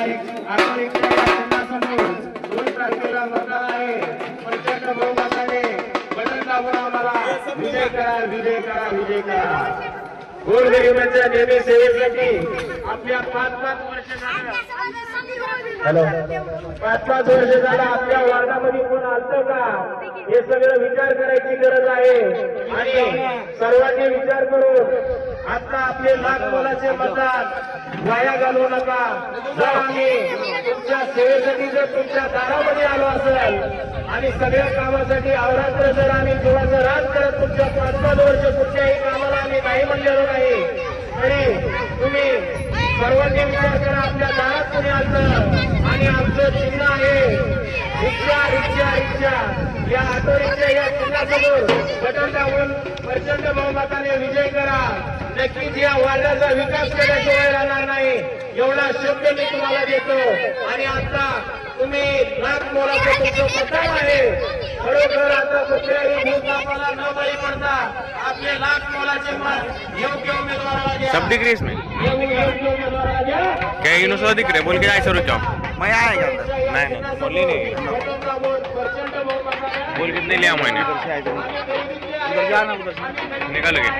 आपण चिन्हासमोर दोन तारखेला मतदान आहे प्रचंड बहुमताने विजय करा विजय करा विजय करा गोरगरिबांच्या नेहमी सेवेसाठी आपल्या पाच पाच वर्ष हॅलो पाच पाच वर्ष झालं आपल्या वार्डामध्ये कोण आलतं का? हे सगळं विचार करायची गरज आहे. आणि सर्वांनी विचार करून आता आपले लाख मोलाचे मतदान वाया घालवू नका. जर आम्ही तुमच्या सेवेसाठी जर तुमच्या दारामध्ये आलो असेल आणि सगळ्या कामासाठी अवरात्र जर आम्ही जीवाचं राज करत तुमच्या पाच पाच वर्ष कुठल्याही कामाला आम्ही नाही म्हणलेलो नाही तरी तुम्ही सर्वांनी विचार करा आपल्या दारात कोणी आलं आणि आमचं चिन्ह आहे. रिक्षा रिक्षा या ऑटो रिक्षा या चिन्हासमोर बटन दाबून प्रचंड बहुमताने विजय करा. नक्कीच या वार्डाचा विकास केल्याशिवाय राहणार नाही. एवढा शब्द मी तुम्हाला देतो. आणि आता तुम्ही लाख मोलाचं तुमचं मतदान आहे. खरोखर आता कुठल्याही न बळी पडता. आपले लाख मोलाचे मत योग्य उमेदवाराला द्या. सब दिख रही इसमें क्या यूनुस वाला दिख रहा बोल के आए सर जाओ मैं आएगा अंदर नहीं नहीं बोली नहीं. बोल कितने लिया मैंने. उधर जाना उधर निकल गए